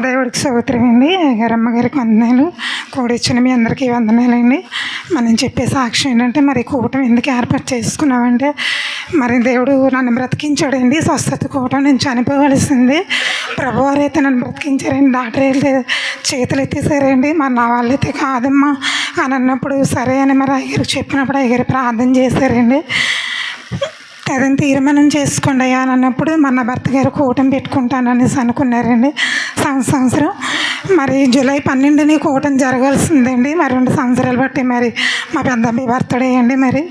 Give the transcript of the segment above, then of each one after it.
దేవుడికి స్తోత్రం అండి గారమ్మ గారికి వందనాలు. కూడిచ్చిన మీ అందరికీ వందనాలండి. మనం చెప్పే సాక్ష్యం ఏంటంటే మరి కూటమి ఎందుకు ఏర్పాటు చేసుకున్నామంటే మరి దేవుడు నన్ను బ్రతికించాడండి. స్వస్థత కూటం నేను చనిపోవలసింది ప్రభువారు అయితే నన్ను బ్రతికించారండి. డాక్టర్ అయితే చేతులు ఎత్తేసారండి. మరి నా వాళ్ళైతే కాదమ్మా అని అన్నప్పుడు సరే అని మరి అయ్యగారు చెప్పినప్పుడు అయ్యగారు ప్రార్థన చేశారండి. అదని తీర్మానం చేసుకోండి అయ్యా అని అన్నప్పుడు మన భర్త గారు కూటమి పెట్టుకుంటాననేసి అనుకున్నారండి. సంవత్సరం. మరి జూలై పన్నెండుని కూటమి జరగాల్సిందండి. మరి రెండు సంవత్సరాలు బట్టి మరి మా పెద్ద అబ్బాయి బర్త్డే అండి మరి.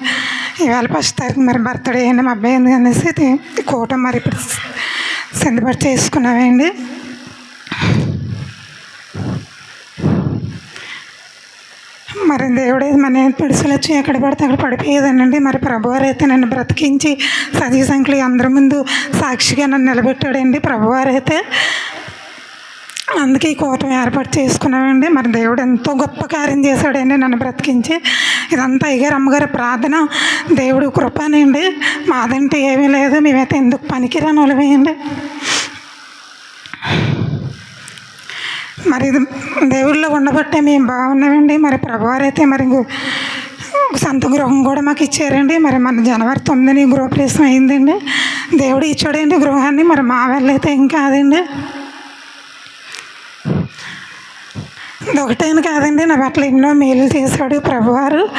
ఇవాళ ఫస్ట్ తారీఖు మరి బర్త్డే అండి మా అబ్బాయి ఉంది అనేసి ఇది కూటమి మరి ఇప్పుడు సిద్ధపడి చేసుకున్నామండి. మరి దేవుడే మన పిడుసులు వచ్చి ఎక్కడ పడితే అక్కడ పడిపోయేదనండి. మరి ప్రభువారు అయితే నన్ను బ్రతికించి సజీవ సంఖ్యలు అందరి ముందు సాక్షిగా నన్ను నిలబెట్టాడండి. ప్రభువారు అయితే అందుకే ఈ కూటమి ఏర్పాటు చేసుకున్నామండి. మరి దేవుడు ఎంతో గొప్ప కార్యం చేశాడండి నన్ను బ్రతికించి. ఇదంతా అయ్యగారు అమ్మగారి ప్రార్థన. దేవుడు కృపనండి. మాదంటే ఏమీ లేదు. మేమైతే ఎందుకు పనికిరాని వాళ్ళమేయండి మరి ఇది దేవుళ్ళో ఉండబట్టే మేము బాగున్నామండి. మరి ప్రభువారైతే మరి ఇంకో సొంత గృహం కూడా మాకు ఇచ్చారండి. మరి మన జనవరి తొమ్మిదిని గృహప్రవేశం అయిందండి. దేవుడు ఇచ్చాడండి గృహాన్ని. మరి మా వెళ్ళైతే ఏం కాదండి. ఒకటైన కాదండి నా బట్టలు ఎన్నో మేలు చేశాడు ప్రభువారు.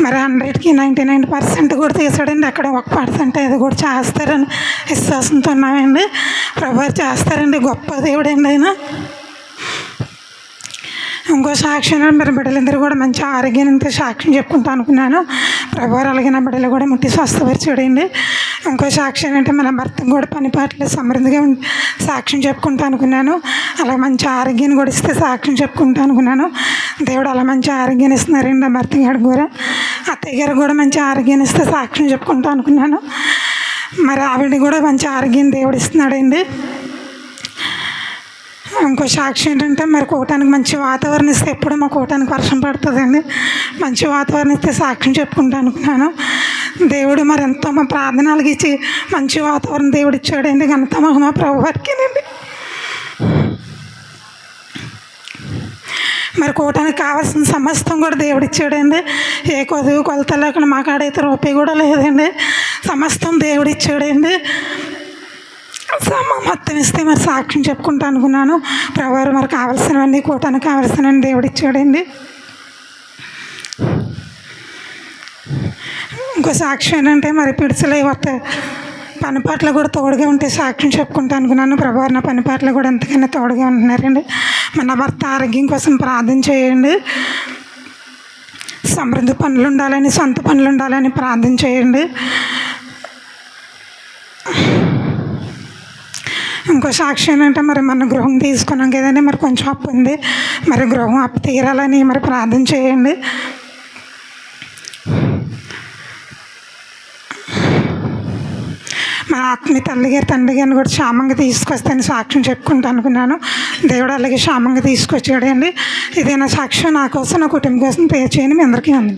మరి హండ్రెడ్కి నైంటీ నైన్ పర్సెంట్ కూడా చేశాడండి అక్కడ ఒక పర్సెంట్ అది కూడా చేస్తారని విశ్వాసంతో ఉన్నామండి. ప్రభువారు చేస్తారండి గొప్ప దేవుడండి ఆయన. ఇంకో సాక్ష్యం మరి బిడ్డలందరూ కూడా మంచి ఆరోగ్యంతో సాక్ష్యం చెప్పుకుంటా అనుకున్నాను. ప్రభువారు అలాగే నా బిడ్డలు కూడా ముట్టి స్వస్థపరిచాడండి. ఇంకో సాక్షి అంటే మన భర్తకు కూడా పని పాటలు సమృద్ధిగా సాక్ష్యం చెప్పుకుంటా అనుకున్నాను. అలా మంచి ఆరోగ్యాన్ని కూడా ఇస్తే సాక్ష్యం చెప్పుకుంటా అనుకున్నాను. దేవుడు అలా మంచి ఆరోగ్యాన్ని ఇస్తున్నారండి నా భర్త గారు కూడా. అత్తయ్య గారు కూడా మంచి ఆరోగ్యాన్ని ఇస్తే సాక్ష్యం చెప్పుకుంటా అనుకున్నాను. మరి ఆవిడ కూడా మంచి ఆరోగ్యం దేవుడు ఇస్తున్నాడండి. ఇంకో సాక్షి ఏంటంటే మరి కూటానికి మంచి వాతావరణం ఇస్తే ఎప్పుడు మా కూటానికి వర్షం పడుతుందండి. మంచి వాతావరణం ఇస్తే సాక్ష్యం చెప్పుకుంటా అనుకున్నాను. దేవుడు మరి ఎంతో మా ప్రార్థనలకు ఇచ్చి మంచి వాతావరణం దేవుడు ఇచ్చాడండి ఘనత మహిమ ప్రభు వారికేనండి మరి కూటానికి కావాల్సిన సమస్తం కూడా దేవుడు ఇచ్చాడండి. ఏ కొదువు కొలత లేకుండా మా కాడైతే రూపాయి కూడా లేదండి. సమస్తం దేవుడు ఇచ్చాడండి. మొత్తం ఇస్తే మరి సాక్ష్యం చెప్పుకుంటా అనుకున్నాను. ప్రభువారు మరి కావాల్సినవన్నీ కూటానికి కావాల్సినవన్నీ దేవుడు ఇచ్చాడండి. ఇంకో సాక్షి ఏంటంటే మరి పిడిచలే పని పనిపాట్లు కూడా తోడుగా ఉంటే సాక్ష్యం చెప్పుకుంటా అనుకున్నాను. ప్రభువారు నా పనిపాట్లు కూడా ఎంతకైనా తోడుగా ఉంటున్నారండి. మన భర్త ఆరోగ్యం కోసం ప్రార్థన చేయండి. సమృద్ధి పనులు ఉండాలని సొంత పనులు ఉండాలని ప్రార్థన చేయండి. ఇంకో సాక్షి ఏంటంటే మరి మన గృహం తీసుకున్నాం కదండి. మరి కొంచెం అప్పు ఉంది. మరి గృహం అప్పు తీరాలని మరి ప్రార్థన చేయండి. మా ఆత్మీయ తల్లి గారి తండ్రి గారిని కూడా క్షేమంగా తీసుకొస్తాను సాక్ష్యం చెప్పుకుంటా అనుకున్నాను. దేవుడు అలాగే క్షేమంగా తీసుకొచ్చాడండి. ఇదే నా సాక్ష్యం నా కోసం నా కుటుంబం కోసం పే చేయని మీ అందరికీ అంది